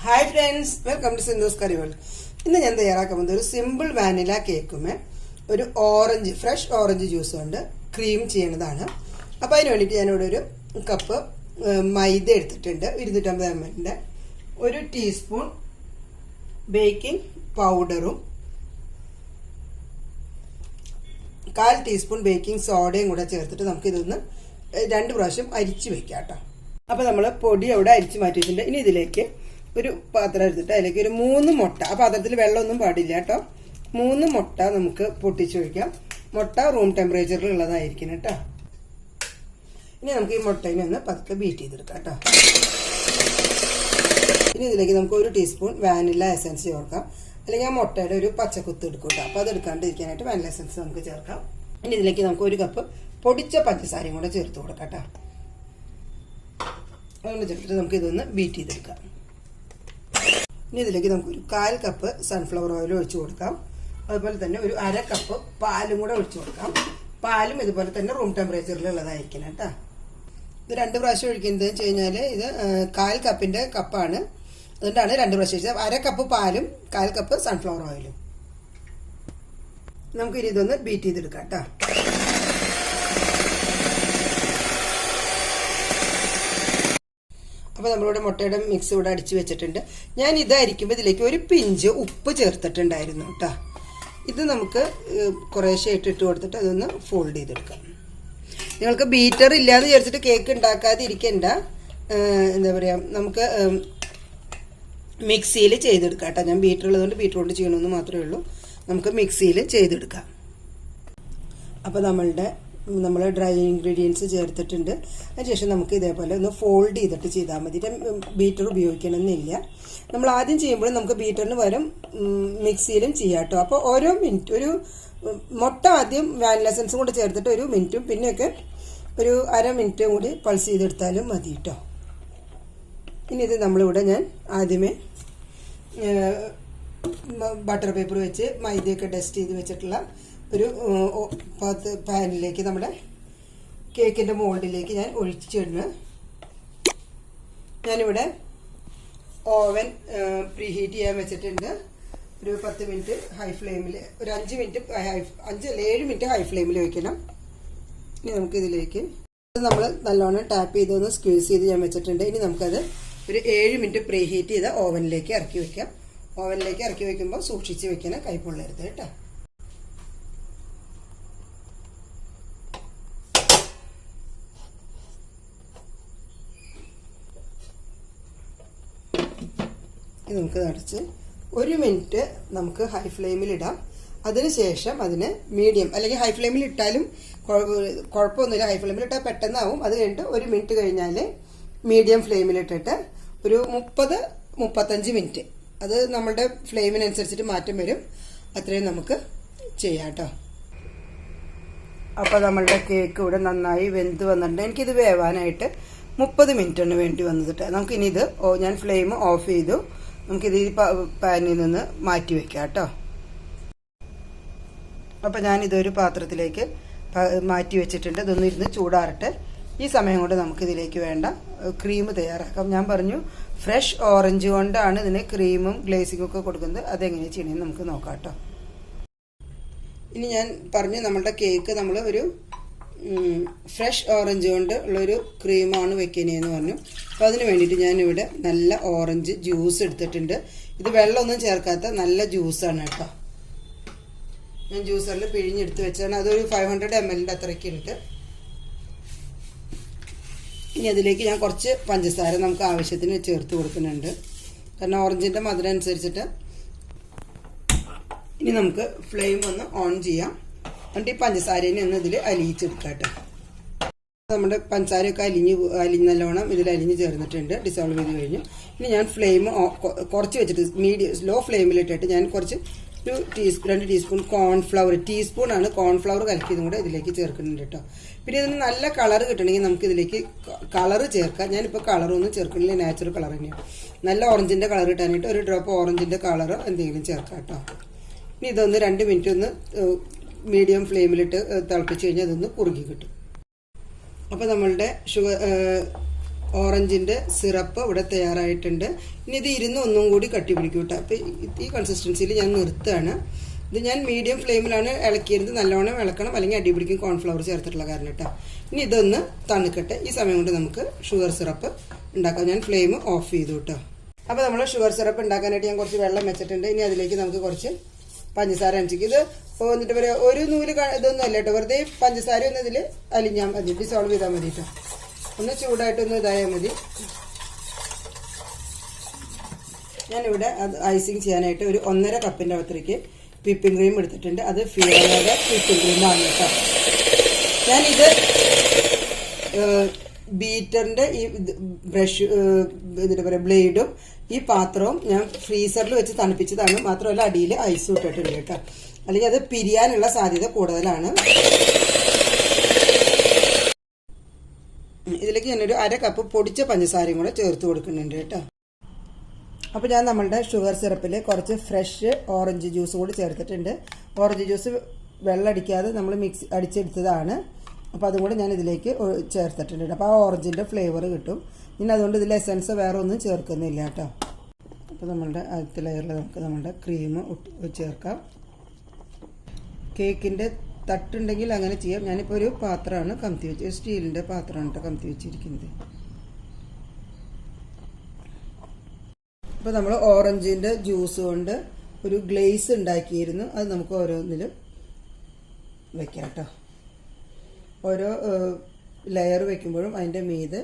Hi friends welcome to Sindhu's curry world ഇന്ന് ഞാൻ തയ്യാറാക്കാൻ പോകുന്നത് ഒരു സിമ്പിൾ വാനില കേക്കുമേ ഒരു ഓറഞ്ച് ഫ്രഷ് ഓറഞ്ച് ജ്യൂസ് കൊണ്ട് ക്രീം ചെയ്യണതാണ് അപ്പോൾ അതിന് വേണ്ടിയിട്ട് ഞാനിവിടെ ഒരു കപ്പ് മൈദ എടുത്തിട്ടുണ്ട് ഇരുന്നൂറ്റമ്പത് എം എല്ലിന്റെ ഒരു ടീസ്പൂൺ ബേക്കിംഗ് പൗഡറും കാൽ ടീസ്പൂൺ ബേക്കിംഗ് സോഡയും കൂടെ ചേർത്തിട്ട് നമുക്കിതൊന്ന് രണ്ട് പ്രാവശ്യം അരിച്ച് വെക്കാം കേട്ടോ അപ്പോൾ നമ്മൾ പൊടി അവിടെ അരിച്ച് മാറ്റിയിട്ടുണ്ട്. ഇനി ഇതിലേക്ക് ഒരു പാത്രം എടുത്തിട്ട് അതിലേക്ക് ഒരു മൂന്ന് മുട്ട ആ പാത്രത്തിൽ വെള്ളമൊന്നും പാടില്ല കേട്ടോ. മൂന്ന് മുട്ട നമുക്ക് പൊട്ടിച്ചൊഴിക്കാം മുട്ട റൂം ടെമ്പറേച്ചറിൽ ഉള്ളതായിരിക്കണം കേട്ടോ. ഇനി നമുക്ക് ഈ മുട്ടയിനെ ഒന്ന് പതുക്കെ ബീറ്റ് ചെയ്തെടുക്കാം കേട്ടോ. ഇനി ഇതിലേക്ക് നമുക്ക് ഒരു ടീസ്പൂൺ വാനില എസൻസ് ചേർക്കാം. അല്ലെങ്കിൽ ആ മുട്ടയുടെ ഒരു പച്ചക്കുത്ത് എടുക്കും കേട്ടോ. അപ്പോൾ അത് എടുക്കാണ്ടിരിക്കാനായിട്ട് വാനില എസൻസ് നമുക്ക് ചേർക്കാം. ഇനി ഇതിലേക്ക് നമുക്ക് ഒരു കപ്പ് പൊടിച്ച പഞ്ചസാരയും കൂടെ ചേർത്ത് കൊടുക്കാം കേട്ടോ. അതുകൊണ്ട് ചേർത്തിട്ട് നമുക്ക് ഇതൊന്ന് ബീറ്റ് ചെയ്തെടുക്കാം. ഇനി ഇതിലേക്ക് നമുക്കൊരു കാൽ കപ്പ് സൺഫ്ലവർ ഓയിൽ ഒഴിച്ചു കൊടുക്കാം. അതുപോലെ തന്നെ ഒരു അര കപ്പ് പാലും കൂടെ ഒഴിച്ചു കൊടുക്കാം. പാലും ഇതുപോലെ തന്നെ റൂം ടെമ്പറേച്ചറിലുള്ളതായിരിക്കണം കേട്ടോ. ഇത് രണ്ട് പ്രാവശ്യം ഒഴിക്കുന്നത് വെച്ച് കഴിഞ്ഞാൽ ഇത് കാൽ കപ്പിന്റെ കപ്പാണ്. അതുകൊണ്ടാണ് രണ്ട് പ്രാവശ്യം ഒഴിച്ചത്. അര കപ്പ് പാലും കാൽ കപ്പ് സൺഫ്ലവർ ഓയിലും നമുക്കിനി ഇതൊന്ന് ബീറ്റ് ചെയ്തെടുക്കാം കേട്ടോ. അപ്പോൾ നമ്മളിവിടെ മുട്ടയുടെ മിക്സ് ഇവിടെ അടിച്ച് വെച്ചിട്ടുണ്ട്. ഞാൻ ഇതായിരിക്കുമ്പോൾ ഇതിലേക്ക് ഒരു പിഞ്ച് ഉപ്പ് ചേർത്തിട്ടുണ്ടായിരുന്നു കേട്ടോ. ഇത് നമുക്ക് കുറേശ്ശെ ഇട്ടിട്ട് കൊടുത്തിട്ട് അതൊന്ന് ഫോൾഡ് ചെയ്തെടുക്കാം. നിങ്ങൾക്ക് ബീറ്റർ ഇല്ലാന്ന് വിചാരിച്ചിട്ട് കേക്ക് ഉണ്ടാക്കാതെ ഇരിക്കണ്ട എന്താ പറയുക നമുക്ക് മിക്സിയിൽ ചെയ്തെടുക്കാം കേട്ടോ. ഞാൻ ബീറ്റർ ഉള്ളതുകൊണ്ട് ബീറ്റർ കൊണ്ട് ചെയ്യണമെന്ന് മാത്രമേ ഉള്ളൂ. നമുക്ക് മിക്സിയിൽ ചെയ്തെടുക്കാം. അപ്പോൾ നമ്മളുടെ നമ്മൾ ഡ്രൈ ഇൻഗ്രീഡിയൻസ് ചേർത്തിട്ടുണ്ട്. അതിനുശേഷം നമുക്ക് ഇതേപോലെ ഒന്ന് ഫോൾഡ് ചെയ്തിട്ട് ചെയ്താൽ മതി. ബീറ്റർ ഉപയോഗിക്കണമെന്നില്ല. നമ്മൾ ആദ്യം ചെയ്യുമ്പോൾ നമുക്ക് ബീറ്ററിന് ഉം, മിക്സിയിലും ചെയ്യാം കേട്ടോ അപ്പോൾ ഓരോ മിനിറ്റ് ഒരു മുട്ട ആദ്യം വാനില എസൻസും കൂടെ ചേർത്തിട്ട് ഒരു മിനിറ്റും പിന്നെയൊക്കെ ഒരു അര മിനിറ്റും കൂടി പൾസ് ചെയ്തെടുത്താലും മതി കേട്ടോ ഇനി ഇത് നമ്മളിവിടെ ഞാൻ ആദ്യമേ ബട്ടർ പേപ്പർ വെച്ച് മൈദയൊക്കെ ഡസ്റ്റ് ചെയ്ത് വെച്ചിട്ടുള്ള ഒരു പാത്ത് പാനിലേക്ക് നമ്മുടെ കേക്കിന്റെ മോൾഡിലേക്ക് ഞാൻ ഒഴിച്ചിടുന്നു. ഞാനിവിടെ ഓവൻ പ്രീഹീറ്റ് ചെയ്യാൻ വെച്ചിട്ടുണ്ട്. ഒരു പത്ത് മിനിറ്റ് ഹൈ ഫ്ലെയിമിൽ ഒരു അഞ്ച് മിനിറ്റ് ഹൈ അഞ്ച് അല്ല ഏഴ് മിനിറ്റ് ഹൈ ഫ്ലെയിമിൽ വെക്കണം. ഇനി നമുക്ക് ഇതിലേക്ക് നമ്മൾ നല്ലോണം ടാപ്പ് ചെയ്തൊന്ന് സ്ക്യൂസ് ചെയ്ത് ഞാൻ വെച്ചിട്ടുണ്ട്. ഇനി നമുക്കത് ഒരു ഏഴ് മിനിറ്റ് പ്രീഹീറ്റ് ചെയ്ത് ഓവനിലേക്ക് ഇറക്കി വെക്കാം. ഓവനിലേക്ക് ഇറക്കി വെക്കുമ്പോൾ സൂക്ഷിച്ച് വെക്കണം കൈ പൊള്ളരുത് കേട്ടോ. ഇത് നമുക്ക് അടച്ച് ഒരു മിനിറ്റ് നമുക്ക് ഹൈ ഫ്ലെയിമിൽ ഇടാം. അതിനുശേഷം അതിന് മീഡിയം അല്ലെങ്കിൽ ഹൈ ഫ്ലെയിമിൽ ഇട്ടാലും കുഴ- കുഴപ്പമൊന്നുമില്ല. ഹൈ ഫ്ലെയിമിൽ ഇട്ടാൽ പെട്ടെന്നാവും. അത് കഴിഞ്ഞിട്ട് ഒരു മിനിറ്റ് കഴിഞ്ഞാൽ മീഡിയം ഫ്ലെയിമിൽ ഇട്ടിട്ട് ഒരു മുപ്പത് മുപ്പത്തഞ്ച് മിനിറ്റ്. അത് നമ്മളുടെ ഫ്ലെയിമിനനുസരിച്ചിട്ട് മാറ്റം വരും. അത്രയും നമുക്ക് ചെയ്യാം കേട്ടോ അപ്പോൾ നമ്മളുടെ കേക്ക് ഇവിടെ നന്നായി വെന്ത് വന്നിട്ടുണ്ട്. എനിക്കിത് വേവാനായിട്ട് മുപ്പത് മിനിറ്റാണ് വേണ്ടി വന്നിട്ട് നമുക്കിനി ഇത് ഞാൻ ഫ്ലെയിം ഓഫ് ചെയ്തു. നമുക്കിത് ഈ പാനിൽ നിന്ന് മാറ്റി വെക്കാം കേട്ടോ. ഞാൻ ഇതൊരു പാത്രത്തിലേക്ക് മാറ്റി വെച്ചിട്ടുണ്ട്. ഇതൊന്നും ഇരുന്ന് ചൂടാറട്ടെ. ഈ സമയം കൊണ്ട് നമുക്കിതിലേക്ക് വേണ്ട ക്രീം തയ്യാറാക്കാം. ഞാൻ പറഞ്ഞു ഫ്രഷ് ഓറഞ്ച് കൊണ്ടാണ് ഇതിന് ക്രീമും ഗ്ലേസിങ്ങും ഒക്കെ കൊടുക്കുന്നത്. അതെങ്ങനെയാണ് ചെയ്യണമെന്ന് നമുക്ക് നോക്കാം കേട്ടോ. ഇനി ഞാൻ പറഞ്ഞു നമ്മളുടെ കേക്ക് നമ്മൾ ഒരു ഫ്രഷ് ഓറഞ്ച് കൊണ്ട് ഉള്ളൊരു ക്രീമാണ് വെക്കുന്നതെന്ന് പറഞ്ഞു. അപ്പോൾ അതിന് വേണ്ടിയിട്ട് ഞാനിവിടെ നല്ല ഓറഞ്ച് ജ്യൂസ് എടുത്തിട്ടുണ്ട്. ഇത് വെള്ളമൊന്നും ചേർക്കാത്ത നല്ല ജ്യൂസാണ് കേട്ടോ. ഞാൻ ജ്യൂസറിൽ പിഴിഞ്ഞെടുത്ത് വെച്ചാണ് അതൊരു ഫൈവ് ഹൺഡ്രഡ് എം എല്ലിന്റെ അത്രയ്ക്ക് ഉണ്ട് ഇനി അതിലേക്ക് ഞാൻ കുറച്ച് പഞ്ചസാര നമുക്ക് ആവശ്യത്തിന് ചേർത്ത് കൊടുക്കുന്നുണ്ട്. കാരണം ഓറഞ്ചിന്റെ മധുരം അനുസരിച്ചിട്ട് ഇനി നമുക്ക് ഫ്ലെയിം ഒന്ന് ഓൺ ചെയ്യാം. എന്നിട്ട് ഈ പഞ്ചസാരേനെ ഒന്ന് ഇതിൽ അലിയിച്ചെടുക്കാം കേട്ടോ നമ്മുടെ പഞ്ചസാരയൊക്കെ അലിഞ്ഞ് അലിഞ്ഞ് നല്ലോണം ഇതിൽ അലിഞ്ഞ് ചേർന്നിട്ടുണ്ട്. ഡിസോൾവ് ചെയ്ത് കഴിഞ്ഞു. ഇനി ഞാൻ ഫ്ലെയിം കുറച്ച് വെച്ചിട്ട് മീഡിയം ലോ ഫ്ലെയിമിലിട്ടിട്ട് ഞാൻ കുറച്ച് ഒരു ടീസ്പൂൺ രണ്ട് ടീസ്പൂൺ കോൺഫ്ലവർ ടീസ്പൂണാണ് കോൺഫ്ലവർ കലക്കിയതും കൂടെ ഇതിലേക്ക് ചേർക്കുന്നുണ്ട് കേട്ടോ പിന്നെ ഇതിന് നല്ല കളർ കിട്ടണമെങ്കിൽ നമുക്ക് ഇതിലേക്ക് കളർ ചേർക്കാം. ഞാനിപ്പോൾ കളറൊന്നും ചേർക്കുന്നില്ല. നാച്ചുറൽ കളർ തന്നെയാണ് നല്ല ഓറഞ്ചിന്റെ കളർ കിട്ടാനായിട്ട് ഒരു ഡ്രോപ്പ് ഓറഞ്ചിന്റെ കളറോ എന്തെങ്കിലും ചേർക്കാം കേട്ടോ ഇനി ഇതൊന്ന് രണ്ട് മിനിറ്റ് ഒന്ന് മീഡിയം ഫ്ലെയിമിലിട്ട് തിളപ്പിച്ച് കഴിഞ്ഞാൽ അതൊന്ന് കുറുകി കിട്ടും. അപ്പോൾ നമ്മളുടെ ഷുഗർ ഓറഞ്ചിന്റെ സിറപ്പ് ഇവിടെ തയ്യാറായിട്ടുണ്ട്. ഇനി ഇത് ഇരുന്ന് ഒന്നും കൂടി കട്ടി പിടിക്കും കേട്ടോ. അപ്പോൾ ഈ കൺസിസ്റ്റൻസിയിൽ ഞാൻ നിർത്തുകയാണ്. ഇത് ഞാൻ മീഡിയം ഫ്ലെയിമിലാണ് ഇളക്കിയിരുന്നത്. നല്ലോണം ഇളക്കണം അല്ലെങ്കിൽ അടിപിടിക്കും കോൺഫ്ലവർ ചേർത്തിട്ടുള്ള കാരണം കേട്ടോ. ഇനി ഇതൊന്ന് തണുക്കട്ടെ. ഈ സമയം കൊണ്ട് നമുക്ക് ഷുഗർ സിറപ്പ് ഉണ്ടാക്കാം. ഞാൻ ഫ്ലെയിം ഓഫ് ചെയ്തു കേട്ടോ. അപ്പോൾ നമ്മൾ ഷുഗർ സിറപ്പ് ഉണ്ടാക്കാനായിട്ട് ഞാൻ കുറച്ച് വെള്ളം വെച്ചിട്ടുണ്ട്. ഇനി അതിലേക്ക് നമുക്ക് കുറച്ച് പഞ്ചസാര അഞ്ചിക്ക് ഇത് എന്നിട്ട് വരെ ഒരു നൂൽ ഇതൊന്നും അല്ല കേട്ടോ. വെറുതെ പഞ്ചസാര ഒന്ന് ഇതിൽ അലിഞ്ഞാൽ മതി. ഡിസോൾവ് ചെയ്താൽ മതി കേട്ടോ. ഒന്ന് ചൂടായിട്ടൊന്ന് ഇതായാൽ മതി. ഞാനിവിടെ അത് ഐസിങ് ചെയ്യാനായിട്ട് ഒരു ഒന്നര കപ്പിന്റെ അകത്തേക്ക് വിപ്പിംഗ് ക്രീം എടുത്തിട്ടുണ്ട്. അത് ഫിയോയുടെ വിപ്പിംഗ് ക്രീമാണ് കേട്ടോ. ഞാനിത് ബീറ്ററിന്റെ ഈ ബ്രഷ് ഇതിന്റെ പറയുക ബ്ലേഡും ഈ പാത്രവും ഞാൻ ഫ്രീസറിൽ വെച്ച് തണുപ്പിച്ചതാണ്. മാത്രമല്ല അടിയിൽ ഐസ് ഇട്ടിട്ടുണ്ട് കേട്ടോ. അല്ലെങ്കിൽ അത് പിരിയാനുള്ള സാധ്യത കൂടുതലാണ്. ഇതിലേക്ക് ഞാനൊരു അര കപ്പ് പൊടിച്ച പഞ്ചസാരയും കൂടെ ചേർത്ത് കൊടുക്കുന്നുണ്ട് കേട്ടോ. അപ്പോൾ ഞാൻ നമ്മളുടെ ഷുഗർ സിറപ്പിൽ കുറച്ച് ഫ്രഷ് ഓറഞ്ച് ജ്യൂസ് കൂടി ചേർത്തിട്ടുണ്ട്. ഓറഞ്ച് ജ്യൂസ് വെള്ളം അടിക്കാതെ നമ്മൾ മിക്സ് അടിച്ചെടുത്തതാണ്. അപ്പോൾ അതും കൂടെ ഞാൻ ഇതിലേക്ക് ചേർത്തിട്ടുണ്ട് അപ്പോൾ ആ ഓറഞ്ചിന്റെ ഫ്ലേവർ കിട്ടും. പിന്നെ അതുകൊണ്ട് ഇതിൽ എസൻസ് വേറെ ഒന്നും ചേർക്കുന്നില്ല കേട്ടോ. അപ്പോൾ നമ്മളുടെ ആദ്യത്തെ ലെയറിൽ നമുക്ക് നമ്മുടെ ക്രീം ചേർക്കാം. കേക്കിന്റെ തട്ടുണ്ടെങ്കിൽ അങ്ങനെ ചെയ്യാം. ഞാനിപ്പോൾ ഒരു പാത്രമാണ് കമത്തി വെച്ച് സ്റ്റീലിന്റെ പാത്രമാണ് കേട്ടോ കമത്തി വെച്ചിരിക്കുന്നത്. അപ്പോൾ നമ്മൾ ഓറഞ്ചിന്റെ ജ്യൂസ് കൊണ്ട് ഒരു ഗ്ലേസ് ഉണ്ടാക്കിയിരുന്നു. അത് നമുക്ക് ഓരോന്നിലും വെക്കാം കേട്ടോ. ഓരോ ലെയർ വെക്കുമ്പോഴും അതിന്റെ മീതെ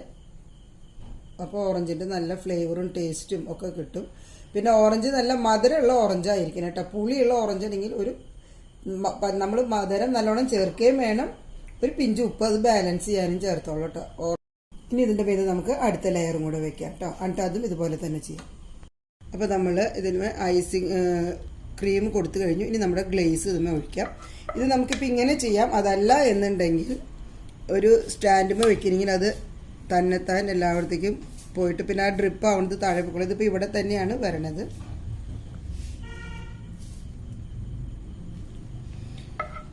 അപ്പോൾ ഓറഞ്ചിന്റെ നല്ല ഫ്ലേവറും ടേസ്റ്റും ഒക്കെ കിട്ടും. പിന്നെ ഓറഞ്ച് നല്ല മധുരമുള്ള ഓറഞ്ച് ആയിരിക്കണം കേട്ടോ. പുളിയുള്ള ഓറഞ്ച് ആണെങ്കിൽ ഒരു നമ്മൾ മധുരം നല്ലോണം ചേർക്കുകയും വേണം. ഒരു പിഞ്ച് ഉപ്പ് അത് ബാലൻസ് ചെയ്യാനും ചേർത്തോളൂ കേട്ടോ. ഇനി ഇതിന്റെ മീത് നമുക്ക് അടുത്ത ലെയറും കൂടെ വെക്കാം കേട്ടോ. എന്നിട്ട് അതും ഇതുപോലെ തന്നെ ചെയ്യാം. അപ്പോൾ നമ്മൾ ഇതിന് ഐസിങ് ക്രീം കൊടുത്തു കഴിഞ്ഞു. ഇനി നമ്മുടെ ഗ്ലേസ് ഇതുമേ ഒഴിക്കാം. ഇത് നമുക്കിപ്പോൾ ഇങ്ങനെ ചെയ്യാം. അതല്ല എന്നുണ്ടെങ്കിൽ ഒരു സ്റ്റാൻഡുമേ വെക്കണമെങ്കിൽ അത് തന്നെത്താൻ എല്ലായിടത്തേക്കും പോയിട്ട് പിന്നെ ആ ഡ്രിപ്പ് ആവുന്നത് താഴെ പോയിക്കോളും ഇതിപ്പോൾ ഇവിടെ തന്നെയാണ് വരണത്.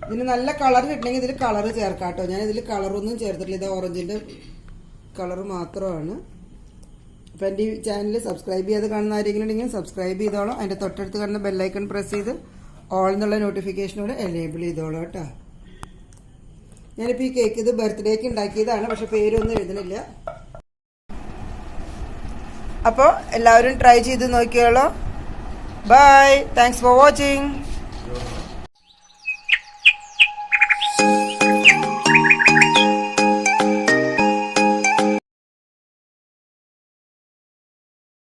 ഇതിന് നല്ല കളർ കിട്ടണമെങ്കിൽ ഇതിൽ കളർ ചേർക്കാം കേട്ടോ. ഞാൻ ഇതിൽ കളറൊന്നും ചേർത്തിട്ടില്ല. ഇത് ഓറഞ്ചിന്റെ കളർ മാത്രമാണ്. അപ്പോൾ ഈ ചാനൽ സബ്സ്ക്രൈബ് ചെയ്ത് കാണുന്ന ആരെങ്കിലും ഉണ്ടെങ്കിൽ സബ്സ്ക്രൈബ് ചെയ്തോളൂ. അതിന്റെ തൊട്ടടുത്ത് കാണുന്ന ബെല്ലൈക്കൺ പ്രസ് ചെയ്ത് ഓൾ എന്നുള്ള നോട്ടിഫിക്കേഷനോട് എനേബിൾ ചെയ്തോളൂ കേട്ടോ. ഞാനിപ്പോൾ ഈ കേക്ക് ഇത് ബർത്ത്ഡേക്ക് ഉണ്ടാക്കിയതാണ് പക്ഷെ പേരൊന്നും എഴുതണില്ല അപ്പോൾ എല്ലാവരും ട്രൈ ചെയ്ത് നോക്കിയോളൂ. Bye thanks for watching